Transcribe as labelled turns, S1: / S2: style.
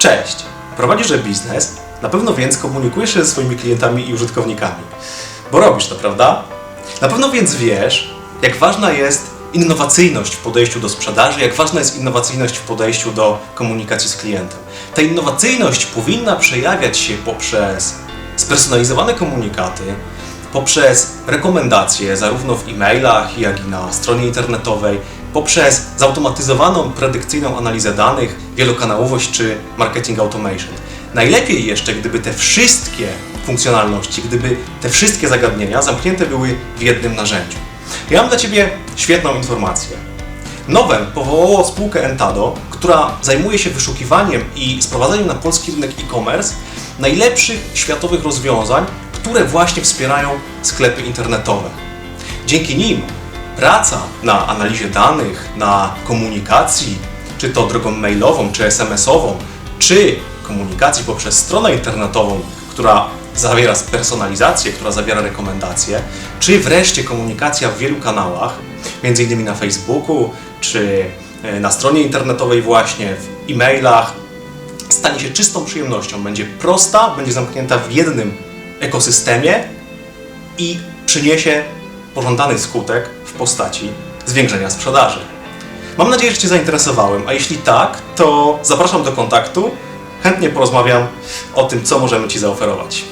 S1: Cześć! Prowadzisz e-biznes, na pewno więc komunikujesz się ze swoimi klientami i użytkownikami. Bo robisz to, prawda? Na pewno więc wiesz, jak ważna jest innowacyjność w podejściu do sprzedaży, jak ważna jest innowacyjność w podejściu do komunikacji z klientem. Ta innowacyjność powinna przejawiać się poprzez spersonalizowane komunikaty, poprzez rekomendacje zarówno w e-mailach, jak i na stronie internetowej, poprzez zautomatyzowaną, predykcyjną analizę danych, wielokanałowość czy marketing automation. Najlepiej jeszcze, gdyby te wszystkie funkcjonalności, gdyby te wszystkie zagadnienia zamknięte były w jednym narzędziu. Ja mam dla Ciebie świetną informację. Nowem powołało spółkę Entado, która zajmuje się wyszukiwaniem i sprowadzaniem na polski rynek e-commerce najlepszych światowych rozwiązań, które właśnie wspierają sklepy internetowe. Dzięki nim praca na analizie danych, na komunikacji, czy to drogą mailową, czy SMS-ową, czy komunikacji poprzez stronę internetową, która zawiera personalizację, która zawiera rekomendacje, czy wreszcie komunikacja w wielu kanałach, innymi na Facebooku, czy e, na stronie internetowej właśnie, w e-mailach, stanie się czystą przyjemnością. Będzie prosta, będzie zamknięta w jednym ekosystemie i przyniesie pożądany skutek w postaci zwiększenia sprzedaży. Mam nadzieję, że Cię zainteresowałem, a jeśli tak, to zapraszam do kontaktu. Chętnie porozmawiam o tym, co możemy Ci zaoferować.